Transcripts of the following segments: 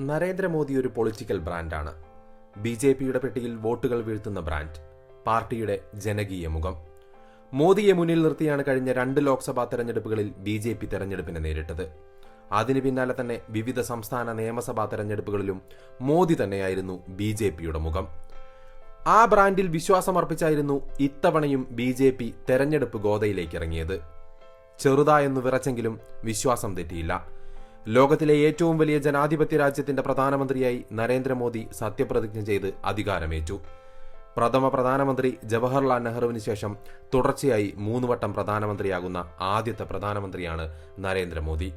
നരേന്ദ്രമോദി ഒരു പൊളിറ്റിക്കൽ ബ്രാൻഡാണ്. B J പിയുടെ പെട്ടിയിൽ വോട്ടുകൾ വീഴ്ത്തുന്ന ബ്രാൻഡ് പാർട്ടിയുടെ ജനകീയ മുഖം. മോദിയെ മുന്നിൽ നിർത്തിയാണ് കഴിഞ്ഞ രണ്ട് ലോക്സഭാ തെരഞ്ഞെടുപ്പുകളിൽ ബി ജെ പി തെരഞ്ഞെടുപ്പിനെ നേരിട്ടത്. അതിനു പിന്നാലെ തന്നെ വിവിധ സംസ്ഥാന നിയമസഭാ തെരഞ്ഞെടുപ്പുകളിലും മോദി തന്നെയായിരുന്നു ബി ജെ പിയുടെ മുഖം. ആ ബ്രാൻഡിൽ വിശ്വാസമർപ്പിച്ചായിരുന്നു ഇത്തവണയും ബി ജെ പി തെരഞ്ഞെടുപ്പ് ഗോതയിലേക്ക് ഇറങ്ങിയത്. ചെറുതായെന്ന് വിറച്ചെങ്കിലും വിശ്വാസം തെറ്റിയില്ല. ലോകത്തിലെ ഏറ്റവും വലിയ ജനാധിപത്യ രാജ്യത്തിന്റെ പ്രധാനമന്ത്രിയായി നരേന്ദ്രമോദി സത്യപ്രതിജ്ഞ ചെയ്ത് അധികാരമേറ്റു. പ്രഥമ പ്രധാനമന്ത്രി ജവഹർലാൽ നെഹ്റുവിന് ശേഷം തുടർച്ചയായി മൂന്നുവട്ടം പ്രധാനമന്ത്രിയാകുന്ന ആദ്യത്തെ പ്രധാനമന്ത്രിയാണ് നരേന്ദ്രമോദി.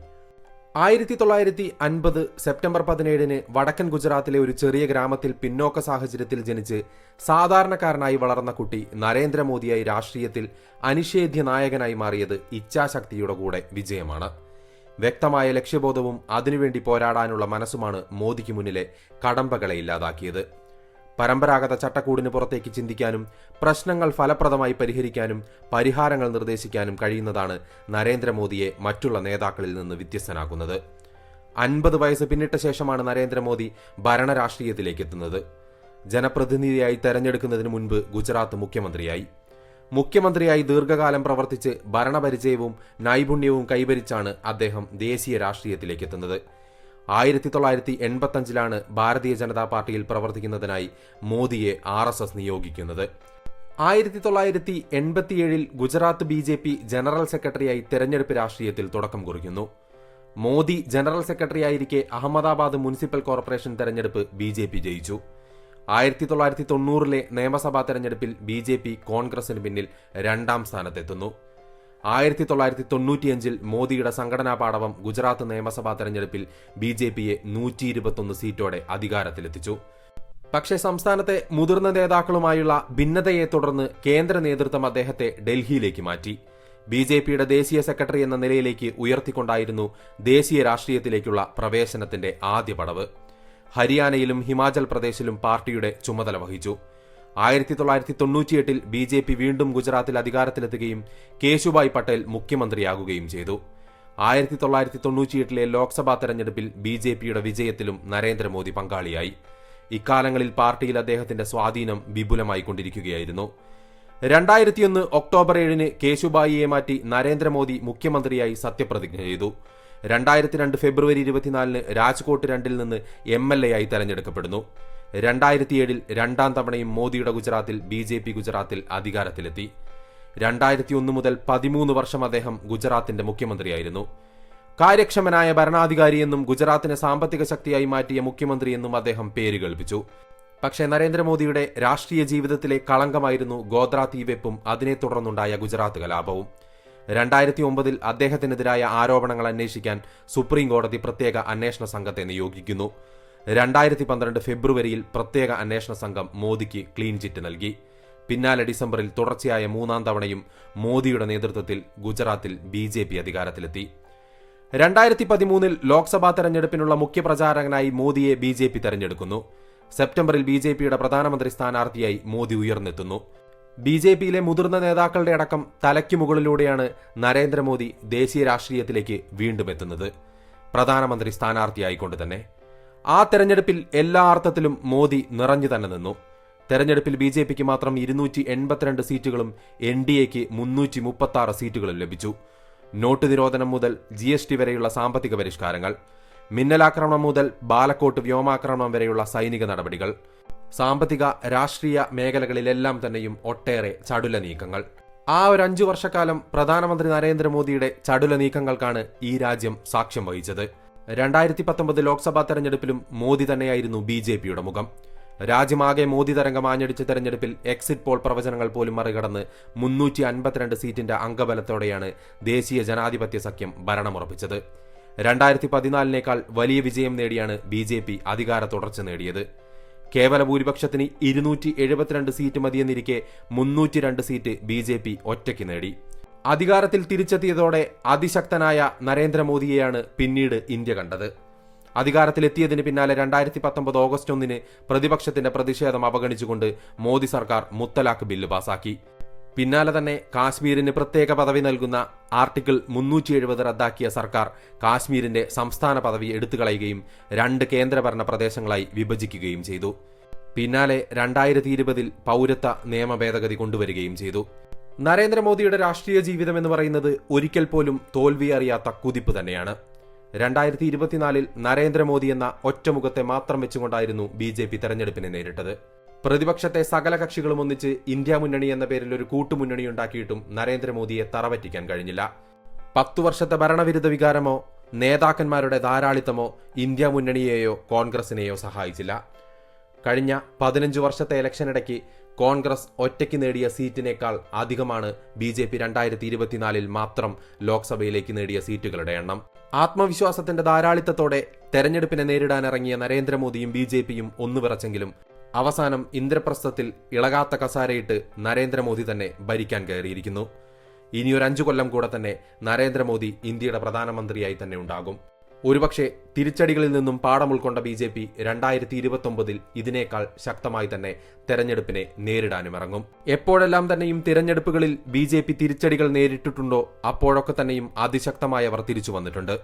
ആയിരത്തി തൊള്ളായിരത്തി അൻപത് സെപ്റ്റംബർ പതിനേഴിന് വടക്കൻ ഗുജറാത്തിലെ ഒരു ചെറിയ ഗ്രാമത്തിൽ പിന്നോക്ക സാഹചര്യത്തിൽ ജനിച്ച് സാധാരണക്കാരനായി വളർന്ന കുട്ടി നരേന്ദ്രമോദിയായി രാഷ്ട്രീയത്തിൽ അനിഷേധ്യ നായകനായി മാറിയത് ഇച്ഛാശക്തിയുടെ കൂടെ വിജയമാണ്. വ്യക്തമായ ലക്ഷ്യബോധവും അതിനുവേണ്ടി പോരാടാനുള്ള മനസ്സുമാണ് മോദിക്ക് മുന്നിലെ കടമ്പകളെ ഇല്ലാതാക്കിയത്. പരമ്പരാഗത ചട്ടക്കൂടിന് പുറത്തേക്ക് ചിന്തിക്കാനും പ്രശ്നങ്ങൾ ഫലപ്രദമായി പരിഹരിക്കാനും പരിഹാരങ്ങൾ നിർദ്ദേശിക്കാനും കഴിയുന്നതാണ് നരേന്ദ്രമോദിയെ മറ്റുള്ള നേതാക്കളിൽ നിന്ന് വ്യത്യസ്തനാക്കുന്നത്. അൻപത് വയസ്സ് പിന്നിട്ട ശേഷമാണ് നരേന്ദ്രമോദി ഭരണരാഷ്ട്രീയത്തിലേക്ക് എത്തുന്നത്. ജനപ്രതിനിധിയായി തെരഞ്ഞെടുക്കുന്നതിന് മുൻപ് ഗുജറാത്ത് മുഖ്യമന്ത്രിയായി. മുഖ്യമന്ത്രിയായി ദീർഘകാലം പ്രവർത്തിച്ച് ഭരണപരിചയവും നൈപുണ്യവും കൈവരിച്ചാണ് അദ്ദേഹം ദേശീയ രാഷ്ട്രീയത്തിലേക്ക് എത്തുന്നത് ആയിരത്തി തൊള്ളായിരത്തി എൺപത്തഞ്ചിലാണ് ഭാരതീയ ജനതാ പാർട്ടിയിൽ പ്രവർത്തിക്കുന്നതിനായി മോദിയെ ആർ എസ് എസ് നിയോഗിക്കുന്നത്. ആയിരത്തി തൊള്ളായിരത്തി എൺപത്തിയേഴിൽ Gujarat B J P general സെക്രട്ടറിയായി തെരഞ്ഞെടുപ്പ് രാഷ്ട്രീയത്തിൽ തുടക്കം കുറിക്കുന്നു. മോദി ജനറൽ സെക്രട്ടറിയായിരിക്കെ അഹമ്മദാബാദ് മുനിസിപ്പൽ കോർപ്പറേഷൻ തെരഞ്ഞെടുപ്പ് ബി ജയിച്ചു. ആയിരത്തി തൊള്ളായിരത്തി തൊണ്ണൂറിലെ നിയമസഭാ തെരഞ്ഞെടുപ്പിൽ ബി ജെ പി കോൺഗ്രസിന് പിന്നിൽ രണ്ടാം സ്ഥാനത്തെത്തുന്നു. ആയിരത്തി തൊള്ളായിരത്തി തൊണ്ണൂറ്റിയഞ്ചിൽ മോദിയുടെ സംഘടനാ പാടവം ഗുജറാത്ത് നിയമസഭാ തെരഞ്ഞെടുപ്പിൽ ബി ജെ പിയെ നൂറ്റി ഇരുപത്തൊന്ന് സീറ്റോടെ അധികാരത്തിലെത്തിച്ചു. പക്ഷേ സംസ്ഥാനത്തെ മുതിർന്ന നേതാക്കളുമായുള്ള ഭിന്നതയെ തുടർന്ന് കേന്ദ്ര നേതൃത്വം അദ്ദേഹത്തെ ഡൽഹിയിലേക്ക് മാറ്റി. ബി ജെ പിയുടെ ദേശീയ സെക്രട്ടറി എന്ന നിലയിലേക്ക് ഉയർത്തിക്കൊണ്ടായിരുന്നു ദേശീയ രാഷ്ട്രീയത്തിലേക്കുള്ള പ്രവേശനത്തിന്റെ ആദ്യ പടവ്. ഹരിയാനയിലും ഹിമാചൽ പ്രദേശിലും പാർട്ടിയുടെ ചുമതല വഹിച്ചു. ആയിരത്തി തൊള്ളായിരത്തി തൊണ്ണൂറ്റിയെട്ടിൽ ബി ജെ പി വീണ്ടും ഗുജറാത്തിൽ അധികാരത്തിലെത്തുകയും കേശുഭായ് പട്ടേൽ മുഖ്യമന്ത്രിയാകുകയും ചെയ്തു. ആയിരത്തി തൊള്ളായിരത്തി തൊണ്ണൂറ്റിയെട്ടിലെ ലോക്സഭാ തെരഞ്ഞെടുപ്പിൽ ബി ജെ പിയുടെ വിജയത്തിലും നരേന്ദ്രമോദി പങ്കാളിയായി. ഇക്കാലങ്ങളിൽ പാർട്ടിയിൽ അദ്ദേഹത്തിന്റെ സ്വാധീനം വിപുലമായി കൊണ്ടിരിക്കുകയായിരുന്നു. രണ്ടായിരത്തിയൊന്ന് ഒക്ടോബർ ഏഴിന് കേശുബായിയെ മാറ്റി നരേന്ദ്രമോദി മുഖ്യമന്ത്രിയായി സത്യപ്രതിജ്ഞ ചെയ്തു. രണ്ടായിരത്തി രണ്ട് ഫെബ്രുവരി ഇരുപത്തിനാലിന് രാജ്കോട്ട് രണ്ടിൽ നിന്ന് എം എൽ എ ആയി തെരഞ്ഞെടുക്കപ്പെടുന്നു. രണ്ടായിരത്തി ഏഴിൽ രണ്ടാം തവണയും മോദിയുടെ ഗുജറാത്തിൽ ബി ജെ പി ഗുജറാത്തിൽ അധികാരത്തിലെത്തി. രണ്ടായിരത്തി ഒന്ന് മുതൽ പതിമൂന്ന് വർഷം അദ്ദേഹം ഗുജറാത്തിന്റെ മുഖ്യമന്ത്രിയായിരുന്നു. കാര്യക്ഷമനായ ഭരണാധികാരിയെന്നും ഗുജറാത്തിനെ സാമ്പത്തിക ശക്തിയായി മാറ്റിയ മുഖ്യമന്ത്രിയെന്നും അദ്ദേഹം പേര് കൽപ്പിച്ചു പക്ഷേ നരേന്ദ്രമോദിയുടെ രാഷ്ട്രീയ ജീവിതത്തിലെ കളങ്കമായിരുന്നു ഗോദ്ര തീവെപ്പും അതിനെ തുടർന്നുണ്ടായ ഗുജറാത്ത് കലാപവും. രണ്ടായിരത്തി ഒമ്പതിൽ അദ്ദേഹത്തിനെതിരായ ആരോപണങ്ങൾ അന്വേഷിക്കാൻ സുപ്രീം കോടതി പ്രത്യേക അന്വേഷണ സംഘത്തെ നിയോഗിക്കുന്നു. രണ്ടായിരത്തി പന്ത്രണ്ട് ഫെബ്രുവരിയിൽ പ്രത്യേക അന്വേഷണ സംഘം മോദിക്ക് ക്ലീൻ ചിറ്റ് നൽകി. പിന്നാലെ ഡിസംബറിൽ തുടർച്ചയായ മൂന്നാം തവണയും മോദിയുടെ നേതൃത്വത്തിൽ ഗുജറാത്തിൽ ബി ജെ പി അധികാരത്തിലെത്തി. രണ്ടായിരത്തി പതിമൂന്നിൽ ലോക്സഭാ തെരഞ്ഞെടുപ്പിനുള്ള മുഖ്യപ്രചാരകനായി മോദിയെ ബി ജെ പി തെരഞ്ഞെടുക്കുന്നു. സെപ്റ്റംബറിൽ ബി ജെ പിയുടെ പ്രധാനമന്ത്രി സ്ഥാനാർത്ഥിയായി മോദി ഉയർന്നെത്തുന്നു. ബി ജെ പിയിലെ മുതിർന്ന നേതാക്കളുടെ അടക്കം തലയ്ക്ക് മുകളിലൂടെയാണ് നരേന്ദ്രമോദി ദേശീയ രാഷ്ട്രീയത്തിലേക്ക് വീണ്ടും എത്തുന്നത് പ്രധാനമന്ത്രി സ്ഥാനാർത്ഥിയായിക്കൊണ്ട് തന്നെ. ആ തെരഞ്ഞെടുപ്പിൽ എല്ലാ അർത്ഥത്തിലും മോദി നിറഞ്ഞു തന്നെ നിന്നു. തെരഞ്ഞെടുപ്പിൽ ബി ജെ പിക്ക് മാത്രം ഇരുന്നൂറ്റി എൺപത്തിരണ്ട് സീറ്റുകളും എൻ ഡി എക്ക് മുന്നൂറ്റി മുപ്പത്തി ആറ് സീറ്റുകളും ലഭിച്ചു. നോട്ട് നിരോധനം മുതൽ ജി എസ് ടി വരെയുള്ള സാമ്പത്തിക പരിഷ്കാരങ്ങൾ. മിന്നലാക്രമണം മുതൽ ബാലക്കോട്ട് വ്യോമാക്രമണം വരെയുള്ള സൈനിക നടപടികൾ. സാമ്പത്തിക രാഷ്ട്രീയ മേഖലകളിലെല്ലാം തന്നെയും ഒട്ടേറെ ചടുല നീക്കങ്ങൾ. ആ ഒരു അഞ്ചു വർഷക്കാലം പ്രധാനമന്ത്രി നരേന്ദ്രമോദിയുടെ ചടുല നീക്കങ്ങൾക്കാണ് ഈ രാജ്യം സാക്ഷ്യം വഹിച്ചത്. രണ്ടായിരത്തി പത്തൊമ്പത് ലോക്സഭാ തെരഞ്ഞെടുപ്പിലും മോദി തന്നെയായിരുന്നു ബി ജെ പിയുടെ മുഖം. രാജ്യമാകെ മോദി തരംഗം ആഞ്ഞടിച്ച തെരഞ്ഞെടുപ്പിൽ എക്സിറ്റ് പോൾ പ്രവചനങ്ങൾ പോലും മറികടന്ന് മുന്നൂറ്റി അൻപത്തിരണ്ട് സീറ്റിന്റെ അംഗബലത്തോടെയാണ് ദേശീയ ജനാധിപത്യ സഖ്യം ഭരണമുറപ്പിച്ചത്. രണ്ടായിരത്തി പതിനാലിനേക്കാൾ വലിയ വിജയം നേടിയാണ് ബി ജെ പി അധികാര തുടർച്ച നേടിയത്. കേവല ഭൂരിപക്ഷത്തിന് ഇരുന്നൂറ്റി എഴുപത്തിരണ്ട് സീറ്റ് മതിയെന്നിരിക്കെ മുന്നൂറ്റി രണ്ട് സീറ്റ് ബി ജെ പി ഒറ്റയ്ക്ക് നേടി. അധികാരത്തിൽ തിരിച്ചെത്തിയതോടെ അതിശക്തനായ നരേന്ദ്രമോദിയെയാണ് പിന്നീട് ഇന്ത്യ കണ്ടത്. അധികാരത്തിലെത്തിയതിന് പിന്നാലെ രണ്ടായിരത്തി പത്തൊമ്പത് ഓഗസ്റ്റ് ഒന്നിന് പ്രതിപക്ഷത്തിന്റെ പ്രതിഷേധം അവഗണിച്ചുകൊണ്ട് മോദി സർക്കാർ മുത്തലാഖ് ബില്ല് പാസാക്കി. പിന്നാലെ തന്നെ കാശ്മീരിന് പ്രത്യേക പദവി നൽകുന്ന ആർട്ടിക്കിൾ മുന്നൂറ്റി എഴുപത് റദ്ദാക്കിയ സർക്കാർ കാശ്മീരിന്റെ സംസ്ഥാന പദവി എടുത്തുകളയുകയും രണ്ട് കേന്ദ്രഭരണ പ്രദേശങ്ങളായി വിഭജിക്കുകയും ചെയ്തു. പിന്നാലെ രണ്ടായിരത്തി ഇരുപതിൽ പൗരത്വ നിയമ ഭേദഗതി കൊണ്ടുവരികയും ചെയ്തു. നരേന്ദ്രമോദിയുടെ രാഷ്ട്രീയ ജീവിതം എന്ന് പറയുന്നത് ഒരിക്കൽ പോലും തോൽവി അറിയാത്ത കുതിപ്പ് തന്നെയാണ്. രണ്ടായിരത്തി ഇരുപത്തിനാലിൽ നരേന്ദ്രമോദി എന്ന ഒറ്റമുഖത്തെ മാത്രം വെച്ചുകൊണ്ടായിരുന്നു ബി ജെ പി തെരഞ്ഞെടുപ്പിനെ നേരിട്ടത്. പ്രതിപക്ഷത്തെ സകല കക്ഷികളും ഒന്നിച്ച് ഇന്ത്യ മുന്നണി എന്ന പേരിൽ ഒരു കൂട്ടുമുന്നണി ഉണ്ടാക്കിയിട്ടും നരേന്ദ്രമോദിയെ തറപറ്റിക്കാൻ കഴിഞ്ഞില്ല. പത്തു വർഷത്തെ ഭരണവിരുദ്ധ വികാരമോ നേതാക്കന്മാരുടെ ധാരാളിത്തമോ ഇന്ത്യ മുന്നണിയെയോ കോൺഗ്രസിനെയോ സഹായിച്ചില്ല. കഴിഞ്ഞ പതിനഞ്ച് വർഷത്തെ ഇലക്ഷനിടയ്ക്ക് കോൺഗ്രസ് ഒറ്റയ്ക്ക് നേടിയ സീറ്റിനേക്കാൾ അധികമാണ് ബി ജെ പി രണ്ടായിരത്തി ഇരുപത്തിനാലിൽ മാത്രം ലോക്സഭയിലേക്ക് നേടിയ സീറ്റുകളുടെ എണ്ണം. ആത്മവിശ്വാസത്തിന്റെ ധാരാളിത്തത്തോടെ തെരഞ്ഞെടുപ്പിനെ നേരിടാനിറങ്ങിയ നരേന്ദ്രമോദിയും ബി ജെ പിയും ഒന്നുവിറച്ചെങ്കിലും അവസാനം ഇന്ദ്രപ്രസ്ഥത്തിൽ ഇളകാത്ത കസാരയിട്ട് നരേന്ദ്രമോദി തന്നെ ഭരിക്കാൻ കയറിയിരിക്കുന്നു. ഇനിയൊരു അഞ്ചു കൊല്ലം കൂടെ തന്നെ നരേന്ദ്രമോദി ഇന്ത്യയുടെ പ്രധാനമന്ത്രിയായി തന്നെ ഉണ്ടാകും. ഒരുപക്ഷെ തിരിച്ചടികളിൽ നിന്നും പാഠം ഉൾക്കൊണ്ട ബി ജെ പി രണ്ടായിരത്തി ഇരുപത്തൊമ്പതിൽ ഇതിനേക്കാൾ ശക്തമായി തന്നെ തെരഞ്ഞെടുപ്പിനെ നേരിടാനും ഇറങ്ങും. എപ്പോഴെല്ലാം തന്നെയും തിരഞ്ഞെടുപ്പുകളിൽ ബി ജെ പി തിരിച്ചടികൾ നേരിട്ടിട്ടുണ്ടോ അപ്പോഴൊക്കെ തന്നെയും അതിശക്തമായി അവർ തിരിച്ചു വന്നിട്ടുണ്ട്.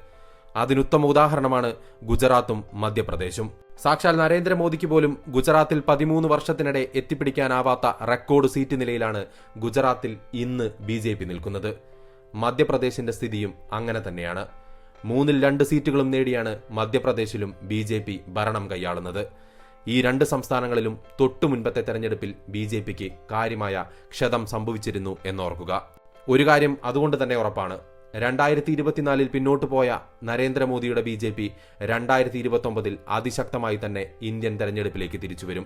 അതിനുത്തമ ഉദാഹരണമാണ് ഗുജറാത്തും മധ്യപ്രദേശും. സാക്ഷാൽ നരേന്ദ്രമോദിക്ക് പോലും ഗുജറാത്തിൽ പതിമൂന്ന് വർഷത്തിനിടെ എത്തിപ്പിടിക്കാനാവാത്ത റെക്കോർഡ് സീറ്റ് നിലയിലാണ് ഗുജറാത്തിൽ ഇന്ന് ബി ജെ പി നിൽക്കുന്നത്. മധ്യപ്രദേശിന്റെ സ്ഥിതിയും അങ്ങനെ തന്നെയാണ്. മൂന്നിൽ രണ്ട് സീറ്റുകളും നേടിയാണ് മധ്യപ്രദേശിലും ബി ജെ പി ഭരണം കൈയാളുന്നത്. ഈ രണ്ട് സംസ്ഥാനങ്ങളിലും തൊട്ടു മുൻപത്തെ തെരഞ്ഞെടുപ്പിൽ ബി ജെ പിക്ക് കാര്യമായ ക്ഷതം സംഭവിച്ചിരുന്നു എന്നോർക്കുക. ഒരു കാര്യം അതുകൊണ്ട് തന്നെ ഉറപ്പാണ്. രണ്ടായിരത്തി ഇരുപത്തിനാലിൽ പിന്നോട്ടു പോയ നരേന്ദ്രമോദിയുടെ ബി ജെ പി രണ്ടായിരത്തി ഇരുപത്തൊമ്പതിൽ അതിശക്തമായി തന്നെ ഇന്ത്യൻ തെരഞ്ഞെടുപ്പിലേക്ക് തിരിച്ചുവരും.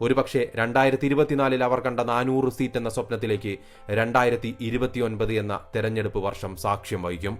ഒരുപക്ഷെ രണ്ടായിരത്തി ഇരുപത്തിനാലിൽ അവർ കണ്ട നാനൂറ് സീറ്റ് എന്ന സ്വപ്നത്തിലേക്ക് രണ്ടായിരത്തി ഇരുപത്തിയൊൻപത് എന്ന തെരഞ്ഞെടുപ്പ് വർഷം സാക്ഷ്യം വഹിക്കും.